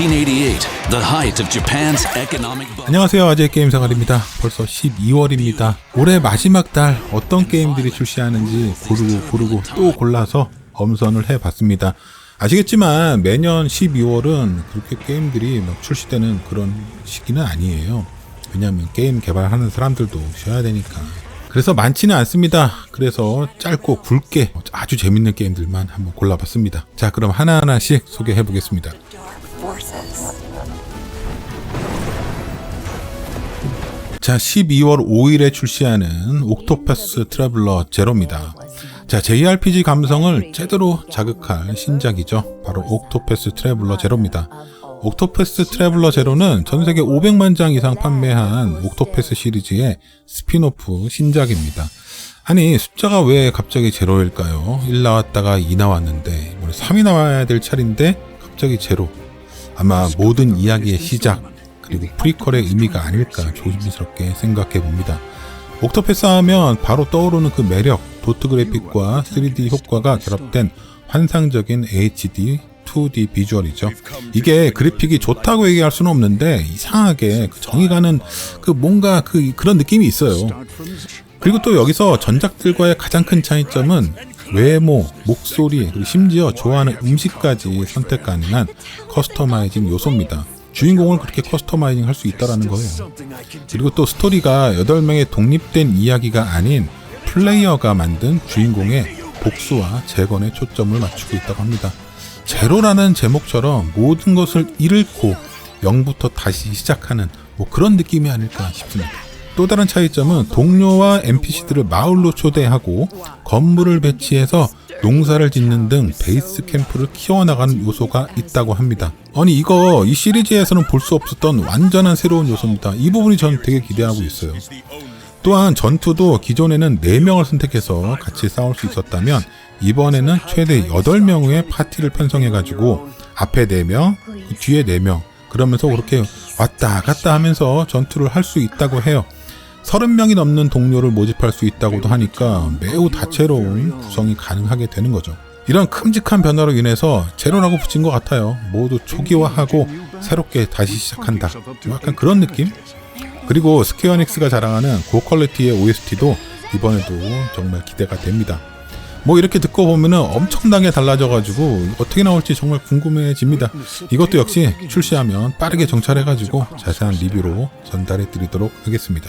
1988, the height of Japan's economic. 안녕하세요. 아재 게임 생활입니다. 벌써 12월입니다. 올해 마지막 달 어떤 게임들이 출시하는지 고르고 고르고 또 골라서 엄선을 해 봤습니다. 아시겠지만 매년 12월은 그렇게 게임들이 막 출시되는 그런 시기는 아니에요. 왜냐하면 게임 개발하는 사람들도 쉬어야 되니까. 그래서 많지는 않습니다. 그래서 짧고 굵게 아주 재밌는 게임들만 한번 골라봤습니다. 자, 그럼 하나하나씩 소개해 보겠습니다. Forces. 자, 12월 5일에 출시하는 옥토퍼스 트래블러 제로입니다. 자, JRPG 감성을 제대로 자극할 신작이죠. 바로 옥토퍼스 트래블러 제로입니다. 옥토퍼스 트래블러 제로는 전 세계 500만 장 이상 판매한 옥토퍼스 시리즈의 스피노프 신작입니다. 아니, 숫자가 왜 갑자기 제로일까요? 1 나왔다가 2 나왔는데, 3이 나와야 될 차례인데, 갑자기 제로. 아마 모든 이야기의 시작, 그리고 프리퀄의 의미가 아닐까 조심스럽게 생각해 봅니다. 옥토패스 하면 바로 떠오르는 그 매력, 도트 그래픽과 3D 효과가 결합된 환상적인 HD 2D 비주얼이죠. 이게 그래픽이 좋다고 얘기할 수는 없는데 이상하게 그 정이 가는 그 뭔가 그 그런 느낌이 있어요. 그리고 또 여기서 전작들과의 가장 큰 차이점은 외모, 목소리, 그리고 심지어 좋아하는 음식까지 선택 가능한 커스터마이징 요소입니다. 주인공을 그렇게 커스터마이징 할 수 있다라는 거예요. 그리고 또 스토리가 8명의 독립된 이야기가 아닌 플레이어가 만든 주인공의 복수와 재건에 초점을 맞추고 있다고 합니다. 제로라는 제목처럼 모든 것을 잃고 0부터 다시 시작하는 뭐 그런 느낌이 아닐까 싶습니다. 또 다른 차이점은 동료와 NPC들을 마을로 초대하고 건물을 배치해서 농사를 짓는 등 베이스 캠프를 키워나가는 요소가 있다고 합니다. 아니 이거 이 시리즈에서는 볼 수 없었던 완전한 새로운 요소입니다. 이 부분이 전 되게 기대하고 있어요. 또한 전투도 기존에는 4명을 선택해서 같이 싸울 수 있었다면 이번에는 최대 8명의 파티를 편성해가지고 앞에 4명, 뒤에 4명 그러면서 그렇게 왔다 갔다 하면서 전투를 할 수 있다고 해요. 30명이 넘는 동료를 모집할 수 있다고도 하니까 매우 다채로운 구성이 가능하게 되는 거죠. 이런 큼직한 변화로 인해서 제로라고 붙인 것 같아요. 모두 초기화하고 새롭게 다시 시작한다. 좀 약간 그런 느낌? 그리고 스퀘어닉스가 자랑하는 고퀄리티의 OST도 이번에도 정말 기대가 됩니다. 뭐 이렇게 듣고 보면은 엄청나게 달라져가지고 어떻게 나올지 정말 궁금해집니다. 이것도 역시 출시하면 빠르게 정찰해가지고 자세한 리뷰로 전달해 드리도록 하겠습니다.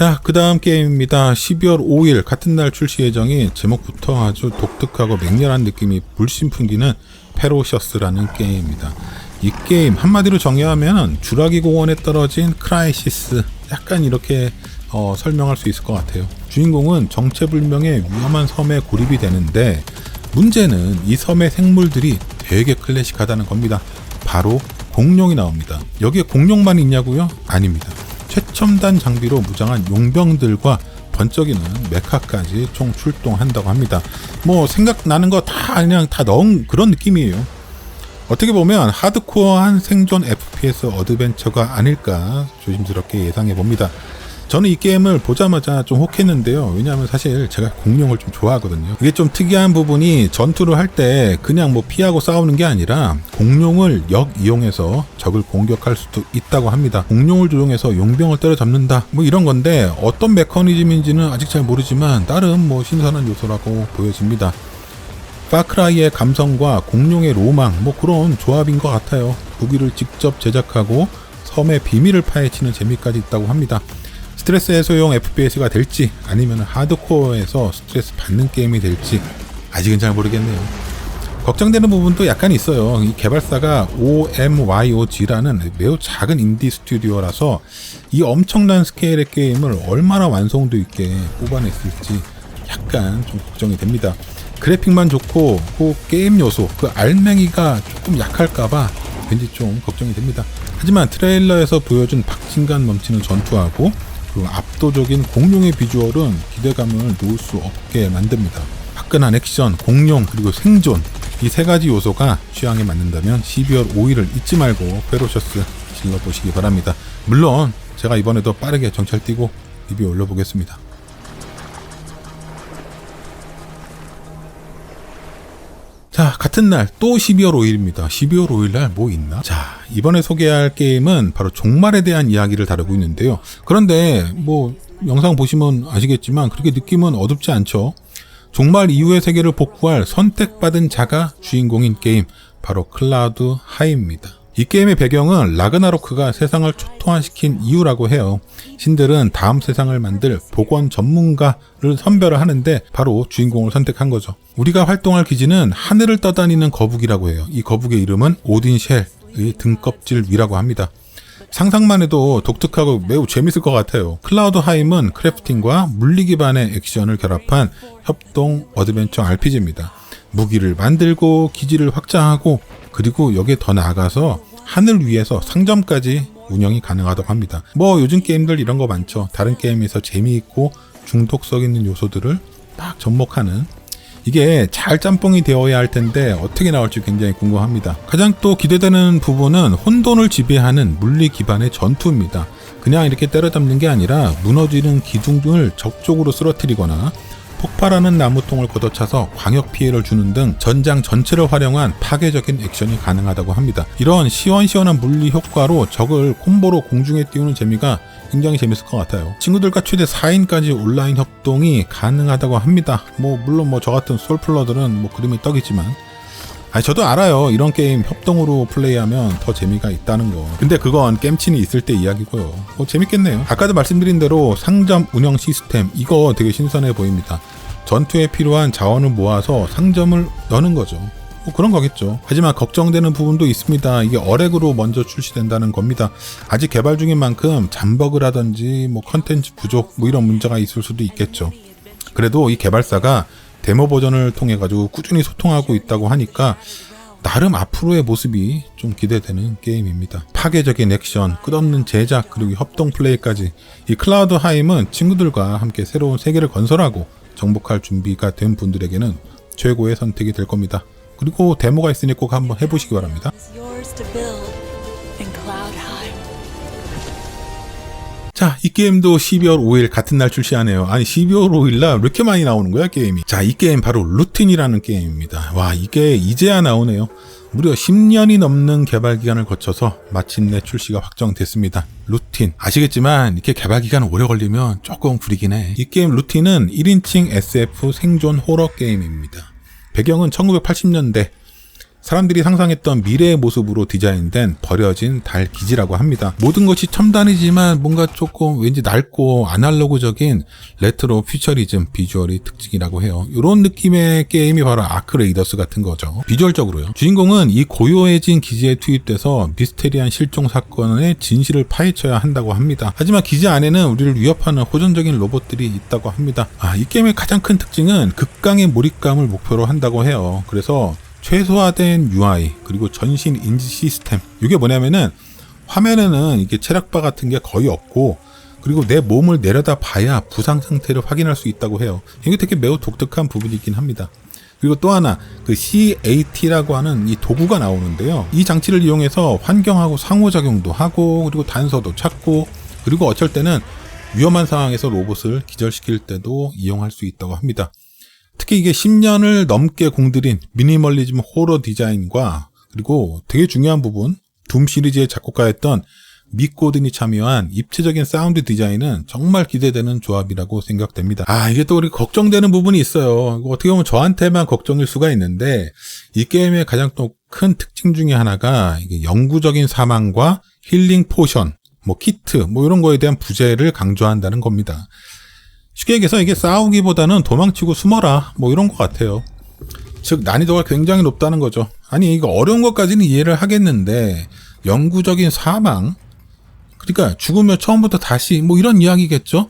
자, 그 다음 게임입니다. 12월 5일 같은 날 출시 예정인 제목부터 아주 독특하고 맹렬한 느낌이 불신 풍기는 페로셔스라는 게임입니다. 이 게임 한마디로 정의하면 주라기 공원에 떨어진 크라이시스 약간 이렇게 어, 설명할 수 있을 것 같아요. 주인공은 정체불명의 위험한 섬에 고립이 되는데 문제는 이 섬의 생물들이 되게 클래식하다는 겁니다. 바로 공룡이 나옵니다. 여기에 공룡만 있냐고요? 아닙니다. 최첨단 장비로 무장한 용병들과 번쩍이는 메카까지 총 출동한다고 합니다. 뭐 생각나는 거 다 그냥 다 넣은 그런 느낌이에요. 어떻게 보면 하드코어한 생존 FPS 어드벤처가 아닐까 조심스럽게 예상해 봅니다. 저는 이 게임을 보자마자 좀 혹했는데요. 왜냐하면 사실 제가 공룡을 좀 좋아하거든요. 이게 좀 특이한 부분이 전투를 할 때 그냥 뭐 피하고 싸우는 게 아니라 공룡을 역 이용해서 적을 공격할 수도 있다고 합니다. 공룡을 조종해서 용병을 때려잡는다. 뭐 이런 건데 어떤 메커니즘인지는 아직 잘 모르지만 나름 뭐 신선한 요소라고 보여집니다. 파크라이의 감성과 공룡의 로망 뭐 그런 조합인 것 같아요. 무기를 직접 제작하고 섬의 비밀을 파헤치는 재미까지 있다고 합니다. 스트레스 해소용 FPS가 될지 아니면 하드코어에서 스트레스 받는 게임이 될지 아직은 잘 모르겠네요. 걱정되는 부분도 약간 있어요. 이 개발사가 OMYOG라는 매우 작은 인디 스튜디오라서 이 엄청난 스케일의 게임을 얼마나 완성도 있게 뽑아냈을지 약간 좀 걱정이 됩니다. 그래픽만 좋고 그 게임 요소 그 알맹이가 조금 약할까봐 왠지 좀 걱정이 됩니다. 하지만 트레일러에서 보여준 박진감 넘치는 전투하고 그 압도적인 공룡의 비주얼은 기대감을 놓을 수 없게 만듭니다. 화끈한 액션, 공룡 그리고 생존 이 세 가지 요소가 취향에 맞는다면 12월 5일을 잊지 말고 페로셔스 질러보시기 바랍니다. 물론 제가 이번에도 빠르게 정찰 뛰고 리뷰 올려보겠습니다. 자, 같은 날 또 12월 5일입니다. 12월 5일 날 뭐 있나? 자, 이번에 소개할 게임은 바로 종말에 대한 이야기를 다루고 있는데요. 그런데 뭐 영상 보시면 아시겠지만 그렇게 느낌은 어둡지 않죠. 종말 이후의 세계를 복구할 선택받은 자가 주인공인 게임 바로 클라우드 하이입니다. 이 게임의 배경은 라그나로크가 세상을 초토화시킨 이유라고 해요. 신들은 다음 세상을 만들 복원 전문가를 선별을 하는데 바로 주인공을 선택한 거죠. 우리가 활동할 기지는 하늘을 떠다니는 거북이라고 해요. 이 거북의 이름은 오딘 쉘의 등껍질 위라고 합니다. 상상만 해도 독특하고 매우 재밌을 것 같아요. 클라우드 하임은 크래프팅과 물리 기반의 액션을 결합한 협동 어드벤처 RPG입니다. 무기를 만들고 기지를 확장하고 그리고 여기에 더 나아가서 하늘 위에서 상점까지 운영이 가능하다고 합니다. 뭐 요즘 게임들 이런 거 많죠. 다른 게임에서 재미있고 중독성 있는 요소들을 딱 접목하는 이게 잘 짬뽕이 되어야 할 텐데 어떻게 나올지 굉장히 궁금합니다. 가장 또 기대되는 부분은 혼돈을 지배하는 물리 기반의 전투입니다. 그냥 이렇게 때려잡는 게 아니라 무너지는 기둥을 적쪽으로 쓰러뜨리거나 폭발하는 나무통을 걷어차서 광역 피해를 주는 등 전장 전체를 활용한 파괴적인 액션이 가능하다고 합니다. 이런 시원시원한 물리 효과로 적을 콤보로 공중에 띄우는 재미가 굉장히 재밌을 것 같아요. 친구들과 최대 4인까지 온라인 협동이 가능하다고 합니다. 뭐 물론 뭐 저 같은 솔플러들은 뭐 그림이 떡이지만 아니 저도 알아요. 이런 게임 협동으로 플레이하면 더 재미가 있다는 거. 근데 그건 겜친이 있을 때 이야기고요. 뭐 재밌겠네요. 아까도 말씀드린 대로 상점 운영 시스템 이거 되게 신선해 보입니다. 전투에 필요한 자원을 모아서 상점을 여는 거죠. 뭐 그런 거겠죠. 하지만 걱정되는 부분도 있습니다. 이게 어렉으로 먼저 출시된다는 겁니다. 아직 개발 중인 만큼 잠버그라든지 뭐 컨텐츠 부족 뭐 이런 문제가 있을 수도 있겠죠. 그래도 이 개발사가 데모 버전을 통해 가지고 꾸준히 소통하고 있다고 하니까 나름 앞으로의 모습이 좀 기대되는 게임입니다. 파괴적인 액션, 끝없는 제작, 그리고 협동 플레이까지 이 클라우드 하임은 친구들과 함께 새로운 세계를 건설하고 정복할 준비가 된 분들에게는 최고의 선택이 될 겁니다. 그리고 데모가 있으니 꼭 한번 해보시기 바랍니다. 자, 이 게임도 12월 5일 같은 날 출시하네요. 아니, 12월 5일 날왜 이렇게 많이 나오는 거야, 게임이? 자, 이 게임 바로 루틴이라는 게임입니다. 와, 이게 이제야 나오네요. 무려 10년이 넘는 개발 기간을 거쳐서 마침내 출시가 확정됐습니다. 루틴. 아시겠지만 이렇게 개발 기간 오래 걸리면 조금 구리긴 해. 이 게임 루틴은 1인칭 SF 생존 호러 게임입니다. 배경은 1980년대 사람들이 상상했던 미래의 모습으로 디자인된 버려진 달 기지라고 합니다. 모든 것이 첨단이지만 뭔가 조금 왠지 낡고 아날로그적인 레트로 퓨처리즘 비주얼이 특징이라고 해요. 이런 느낌의 게임이 바로 아크레이더스 같은 거죠. 비주얼적으로요. 주인공은 이 고요해진 기지에 투입돼서 미스테리한 실종 사건의 진실을 파헤쳐야 한다고 합니다. 하지만 기지 안에는 우리를 위협하는 호전적인 로봇들이 있다고 합니다. 아, 이 게임의 가장 큰 특징은 극강의 몰입감을 목표로 한다고 해요. 그래서 최소화된 UI 그리고 전신 인지 시스템 이게 뭐냐면은 화면에는 이게 체력바 같은 게 거의 없고 그리고 내 몸을 내려다 봐야 부상 상태를 확인할 수 있다고 해요. 이게 되게 매우 독특한 부분이긴 합니다. 그리고 또 하나 그 CAT라고 하는 이 도구가 나오는데요. 이 장치를 이용해서 환경하고 상호작용도 하고 그리고 단서도 찾고 그리고 어쩔 때는 위험한 상황에서 로봇을 기절시킬 때도 이용할 수 있다고 합니다. 특히 이게 10년을 넘게 공들인 미니멀리즘 호러 디자인과 그리고 되게 중요한 부분 둠 시리즈의 작곡가였던 미코든이 참여한 입체적인 사운드 디자인은 정말 기대되는 조합이라고 생각됩니다. 아 이게 또 우리 걱정되는 부분이 있어요. 어떻게 보면 저한테만 걱정일 수가 있는데 이 게임의 가장 또 큰 특징 중에 하나가 이게 영구적인 사망과 힐링 포션, 뭐 키트, 뭐 이런 거에 대한 부재를 강조한다는 겁니다. 쉽게 얘기해서 이게 싸우기보다는 도망치고 숨어라 뭐 이런 것 같아요. 즉 난이도가 굉장히 높다는 거죠. 아니 이거 어려운 것까지는 이해를 하겠는데 영구적인 사망 그러니까 죽으면 처음부터 다시 뭐 이런 이야기겠죠.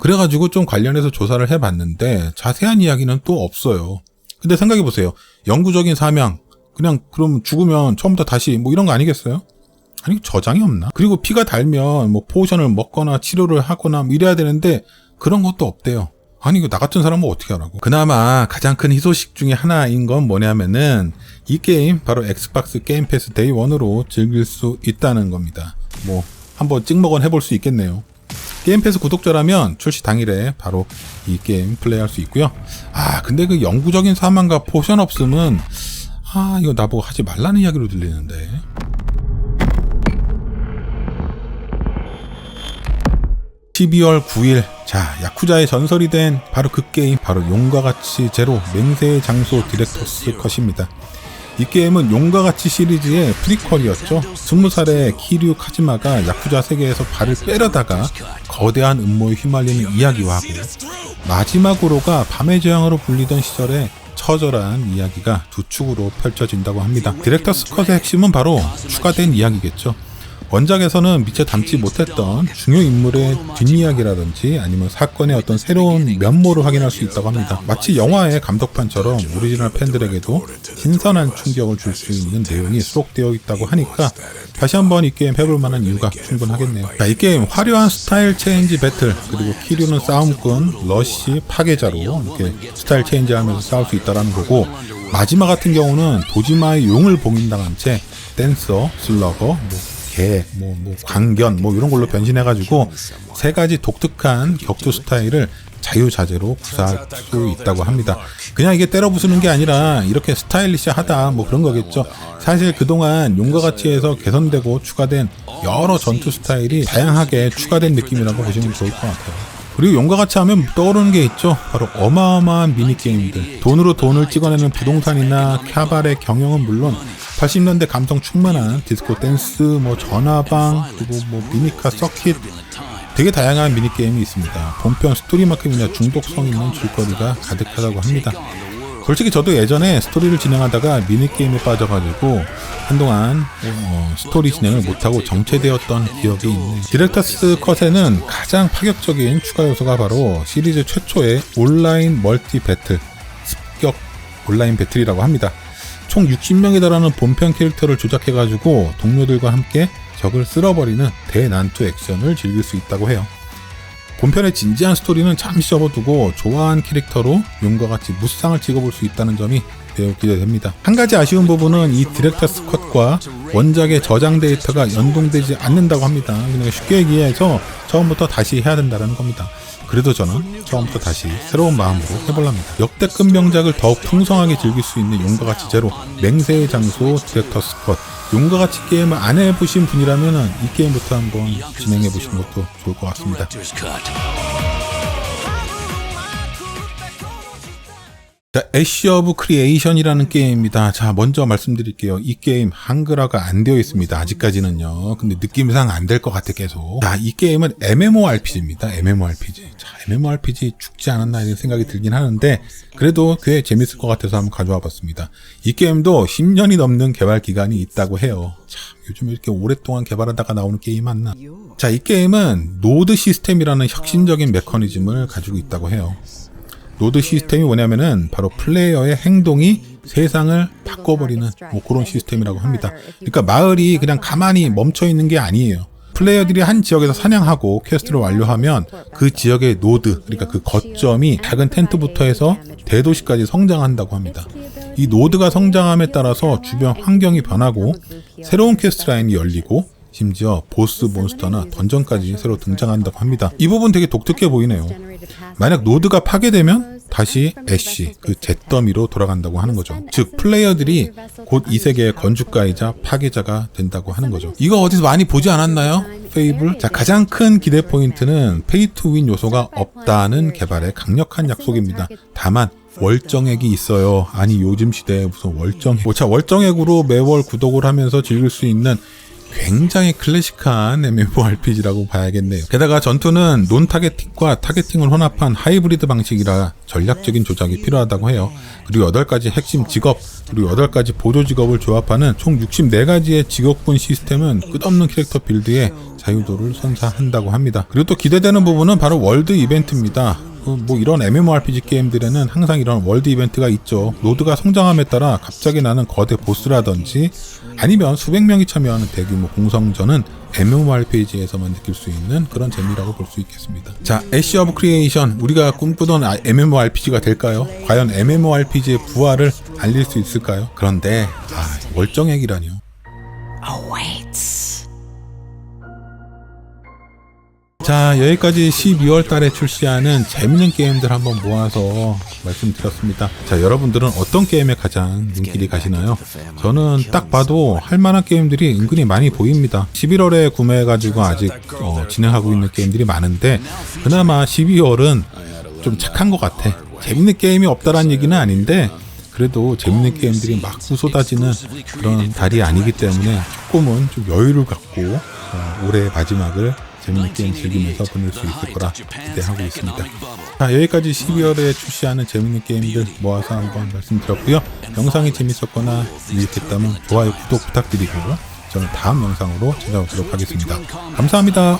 그래가지고 좀 관련해서 조사를 해봤는데 자세한 이야기는 또 없어요. 근데 생각해 보세요. 영구적인 사망 그냥 그럼 죽으면 처음부터 다시 뭐 이런 거 아니겠어요? 아니 저장이 없나? 그리고 피가 달면 뭐 포션을 먹거나 치료를 하거나 뭐 이래야 되는데 그런 것도 없대요. 아니 이거 나 같은 사람은 어떻게 하라고? 그나마 가장 큰 희소식 중에 하나인 건 뭐냐면은 이 게임 바로 엑스박스 게임 패스 데이 1으로 즐길 수 있다는 겁니다. 뭐 한번 찍먹은 해볼 수 있겠네요. 게임 패스 구독자라면 출시 당일에 바로 이 게임 플레이할 수 있고요. 아 근데 그 영구적인 사망과 포션 없음은 아 이거 나보고 하지 말라는 이야기로 들리는데. (12월 9일) 자 야쿠자의 전설이 된 바로 그 게임 바로 용과 같이 제로 맹세의 장소 디렉터스 컷입니다 이 게임은 용과 같이 시리즈의 프리퀄이었죠. 스무 살의 키류 카즈마가 야쿠자 세계에서 발을 빼려다가 거대한 음모에 휘말리는 이야기와 하고 마지막으로가 밤의 재앙으로 불리던 시절에 처절한 이야기가 두 축으로 펼쳐진다고 합니다. 디렉터 스 컷의 핵심은 바로 추가된 이야기겠죠. 원작에서는 미처 담지 못했던 중요 인물의 뒷이야기라든지 아니면 사건의 어떤 새로운 면모를 확인할 수 있다고 합니다. 마치 영화의 감독판처럼 오리지널 팬들에게도 신선한 충격을 줄 수 있는 내용이 수록되어 있다고 하니까 다시 한번 이 게임 해볼 만한 이유가 충분하겠네요. 자, 이 게임 화려한 스타일 체인지 배틀 그리고 키류는 싸움꾼, 러쉬, 파괴자로 이렇게 스타일 체인지 하면서 싸울 수 있다라는 거고 마지막 같은 경우는 도지마의 용을 봉인당한 채 댄서, 슬러거, 뭐 개, 뭐, 뭐, 광견, 뭐, 이런 걸로 변신해가지고, 세 가지 독특한 격투 스타일을 자유자재로 구사할 수 있다고 합니다. 그냥 이게 때려 부수는 게 아니라, 이렇게 스타일리시하다, 뭐 그런 거겠죠. 사실 그동안 용과 같이 해서 개선되고 추가된 여러 전투 스타일이 다양하게 추가된 느낌이라고 보시면 좋을 것 같아요. 그리고 용과 같이 하면 떠오르는 게 있죠. 바로 어마어마한 미니게임들. 돈으로 돈을 찍어내는 부동산이나 캬바레 경영은 물론 80년대 감성 충만한 디스코 댄스, 뭐 전화방, 그리고 뭐 미니카 서킷 되게 다양한 미니게임이 있습니다. 본편 스토리만큼이나 중독성 있는 줄거리가 가득하다고 합니다. 솔직히 저도 예전에 스토리를 진행하다가 미니게임에 빠져가지고 한동안 어, 스토리 진행을 못하고 정체되었던 기억이 있네요. 디렉터스 컷에는 가장 파격적인 추가 요소가 바로 시리즈 최초의 온라인 멀티 배틀, 습격 온라인 배틀이라고 합니다. 총 60명에 달하는 본편 캐릭터를 조작해가지고 동료들과 함께 적을 쓸어버리는 대난투 액션을 즐길 수 있다고 해요. 본편의 진지한 스토리는 잠시 접어두고 좋아한 캐릭터로 용과 같이 무쌍을 찍어볼 수 있다는 점이 매우 기대됩니다. 한 가지 아쉬운 부분은 이 디렉터스 컷과 원작의 저장 데이터가 연동되지 않는다고 합니다. 그러니까 쉽게 얘기해서 처음부터 다시 해야 된다는 겁니다. 그래도 저는 처음부터 다시 새로운 마음으로 해볼랍니다. 역대급 명작을 더욱 풍성하게 즐길 수 있는 용과 같이 제로 맹세의 장소 디렉터 스 컷 용과 같이 게임을 안 해보신 분이라면 이 게임부터 한번 진행해 보시는 것도 좋을 것 같습니다. 자, 애쉬 오브 크리에이션이라는 게임입니다. 자, 먼저 말씀드릴게요. 이 게임 한글화가 안 되어 있습니다. 아직까지는요. 근데 느낌상 안 될 것 같아 계속. 자, 이 게임은 MMORPG입니다. MMORPG. 자, MMORPG 죽지 않았나 이런 생각이 들긴 하는데 그래도 꽤 재밌을 것 같아서 한번 가져와 봤습니다. 이 게임도 10년이 넘는 개발 기간이 있다고 해요. 참, 요즘 이렇게 오랫동안 개발하다가 나오는 게임 맞나? 자, 이 게임은 노드 시스템이라는 혁신적인 메커니즘을 가지고 있다고 해요. 노드 시스템이 뭐냐면은 바로 플레이어의 행동이 세상을 바꿔버리는 뭐 그런 시스템이라고 합니다. 그러니까 마을이 그냥 가만히 멈춰 있는 게 아니에요. 플레이어들이 한 지역에서 사냥하고 퀘스트를 완료하면 그 지역의 노드, 그러니까 그 거점이 작은 텐트부터 해서 대도시까지 성장한다고 합니다. 이 노드가 성장함에 따라서 주변 환경이 변하고 새로운 퀘스트 라인이 열리고 심지어 보스 몬스터나 던전까지 새로 등장한다고 합니다. 이 부분 되게 독특해 보이네요. 만약 노드가 파괴되면 다시 애쉬 그 잿더미로 돌아간다고 하는 거죠. 즉 플레이어들이 곧 이 세계의 건축가이자 파괴자가 된다고 하는 거죠. 이거 어디서 많이 보지 않았나요? 페이블? 자 가장 큰 기대 포인트는 페이 투 윈 요소가 없다는 개발의 강력한 약속입니다. 다만 월정액이 있어요. 아니 요즘 시대에 무슨 월정액? 뭐 자 월정액으로 매월 구독을 하면서 즐길 수 있는 굉장히 클래식한 MMORPG라고 봐야겠네요. 게다가 전투는 논 타겟팅과 타겟팅을 혼합한 하이브리드 방식이라 전략적인 조작이 필요하다고 해요. 그리고 8가지 핵심 직업, 그리고 8가지 보조 직업을 조합하는 총 64가지의 직업군 시스템은 끝없는 캐릭터 빌드에 자유도를 선사한다고 합니다. 그리고 또 기대되는 부분은 바로 월드 이벤트입니다. 그뭐 이런 MMORPG 게임들에는 항상 이런 월드 이벤트가 있죠. 노드가 성장함에 따라 갑자기 나는 거대 보스라든지 아니면 수백 명이 참여하는 대규모 공성전은 MMORPG에서만 느낄 수 있는 그런 재미라고 볼 수 있겠습니다. 자, 애쉬 오브 크리에이션 우리가 꿈꾸던 아- MMORPG가 될까요? 과연 MMORPG의 부활을 알릴 수 있을까요? 그런데 아, 월정액이라니요. 자, 여기까지 12월 달에 출시하는 재밌는 게임들 한번 모아서 말씀드렸습니다. 자, 여러분들은 어떤 게임에 가장 눈길이 가시나요? 저는 딱 봐도 할 만한 게임들이 은근히 많이 보입니다. 11월에 구매해가지고 아직 어, 진행하고 있는 게임들이 많은데, 그나마 12월은 좀 착한 것 같아. 재밌는 게임이 없다라는 얘기는 아닌데, 그래도 재밌는 게임들이 막 쏟아지는 그런 달이 아니기 때문에 조금은 좀 여유를 갖고 어, 올해 마지막을 재밌는 게임 즐기면서 보낼 수 있을 거라 기대하고 있습니다. 자 여기까지 12월에 출시하는 재밌는 게임들 모아서 한번 말씀드렸고요. 영상이 재밌었거나 유익했다면 좋아요, 구독 부탁드리고 저는 다음 영상으로 찾아오도록 하겠습니다. 감사합니다.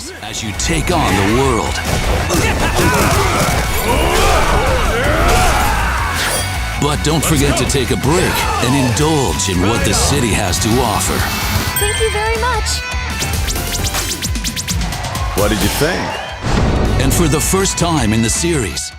But don't forget to take a break and indulge in what the city has to offer. Thank you very much. What did you think? And for the first time in the series,